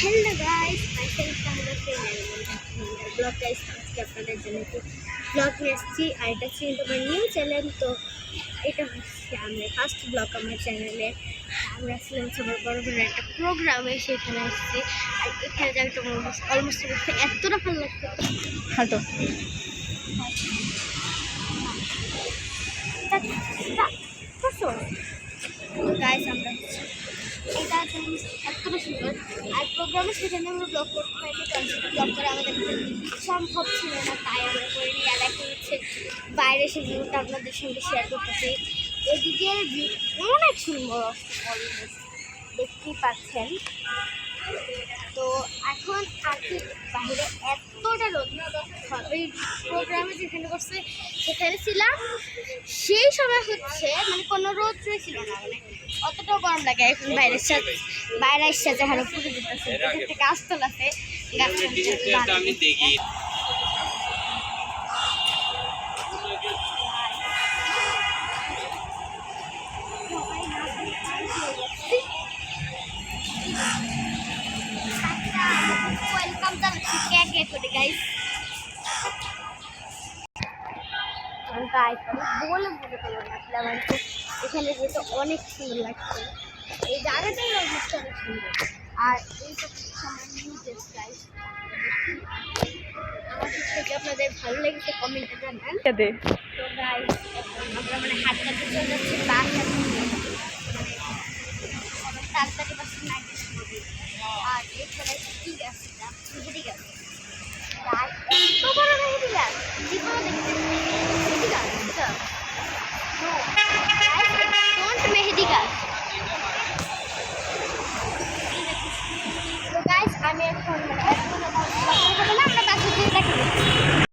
Hello guys myself তাহলে blog guys আজকে আপনাদের জন্য একটু ব্লগ নিয়ে এসেছি আর এটা হচ্ছে আমার নিউ চ্যানেল তো এটা হচ্ছে আমার ফার্স্ট ব্লগ আমার চ্যানেলে আমরা ছিলাম সবার বড় বড় একটা প্রোগ্রামে সেখানে এসেছি আর এখানে যাই তো অলমোস্ট এতটা ভালো লাগতো হাঁটো আর প্রোগ্রামে সেখানে আমরা ব্লগ করতে পারিনি ব্লগ করা আমাদের সম্ভব ছিল না, তাই আমরা করিনি আর এখন হচ্ছে বাইরে সে ভিউটা আপনাদের সঙ্গে শেয়ার করতেছি এদিকের ভিউ অনেক সুন্দর অলমোস্ট দেখতেই পাচ্ছেন। তো এখন আর কি বাইরে এতটা রোদ ওই প্রোগ্রামে যেখানে করছে, সেখানে ছিলাম, সেই সময় হচ্ছে মানে কোনো রোদ ছিল না মানে অতটাও গরম লাগে এখন বাইরের সাথে বাইরে এসে যেখানে পুজো দিতেছে একটা আমি দেখি। ওয়েলকাম জানাচ্ছি কে কে করে গাইস আমি তাই বলে মনে করব আসলাম আর এখানে যেতে অনেক সুন্দর লাগছে। এই জায়গাটাই অবস্থা অনেক সুন্দর। আর এই এইটা আপনাদের ভালো লেগেছে কমেন্টে জানান। তো গাইস আমরা মানে হাটটাতে চলে যাচ্ছি তার সাথে তাড়াতাড়ি পাশে আর এখানে কি আছে?